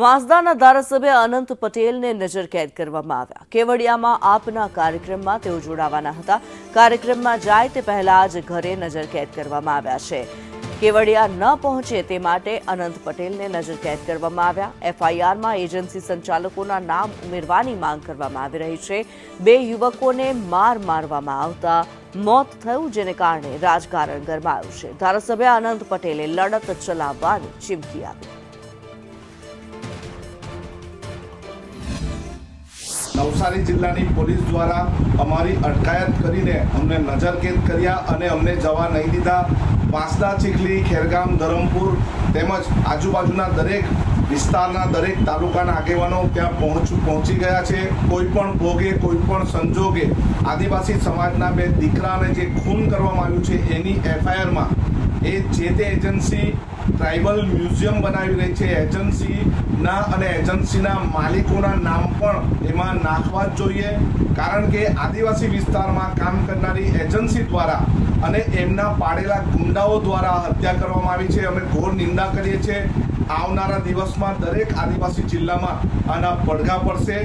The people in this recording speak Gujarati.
વાંસદાના ધારાસભ્ય અનંત પટેલને નજરકેદ કરવામાં આવ્યા. કેવડિયામાં આપના કાર્યક્રમમાં તેઓ જોડાવાના હતા. કાર્યક્રમમાં જાય તે પહેલા જ ઘરે નજરકેદ કરવામાં આવ્યા છે. કેવડિયા ન પહોંચે તે માટે અનંત પટેલને નજરકેદ કરવામાં આવ્યા. એફઆઈઆરમાં એજન્સી સંચાલકોના નામ ઉમેરવાની માંગ કરવામાં આવી રહી છે. બે યુવકોને માર મારવામાં આવતા મોત થયું જેને કારણે રાજકારણ ગરમાયું છે. ધારાસભ્ય અનંત પટેલે લડત ચલાવવાની ચીમકી આપી. નવસારી જિલ્લાની પોલીસ દ્વારા અમારી અટકાયત કરીને અમને નજરકેદ કર્યા અને અમને જવા નહીં દીધા. વાંસદા ચીખલી, ખેરગામ, ધરમપુર તેમજ આજુબાજુના દરેક વિસ્તારના દરેક તાલુકાના આગેવાનો ત્યાં પહોંચ, પહોંચી ગયા છે. કોઈ પણ ભોગે કોઈ પણ સંજોગે આદિવાસી સમાજના બે દીકરાને જે ખૂન કરવામાં આવ્યું છે એની એફઆઈઆરમાં એ જે તે એજન્સી ટ્રાઇબલ મ્યુઝિયમ બનાવી રહી છે. એજન્સીના અને એજન્સીના માલિકોના નામ પણ એમાં નાખવા જ જોઈએ. કારણ કે આદિવાસી વિસ્તારમાં કામ કરનારી એજન્સી દ્વારા અને એમના પાડેલા ગુંડાઓ દ્વારા હત્યા કરવામાં આવી છે. અમે ઘોર નિંદા કરીએ છીએ. આવનારા દિવસમાં દરેક આદિવાસી જિલ્લામાં આના પડઘા પડશે.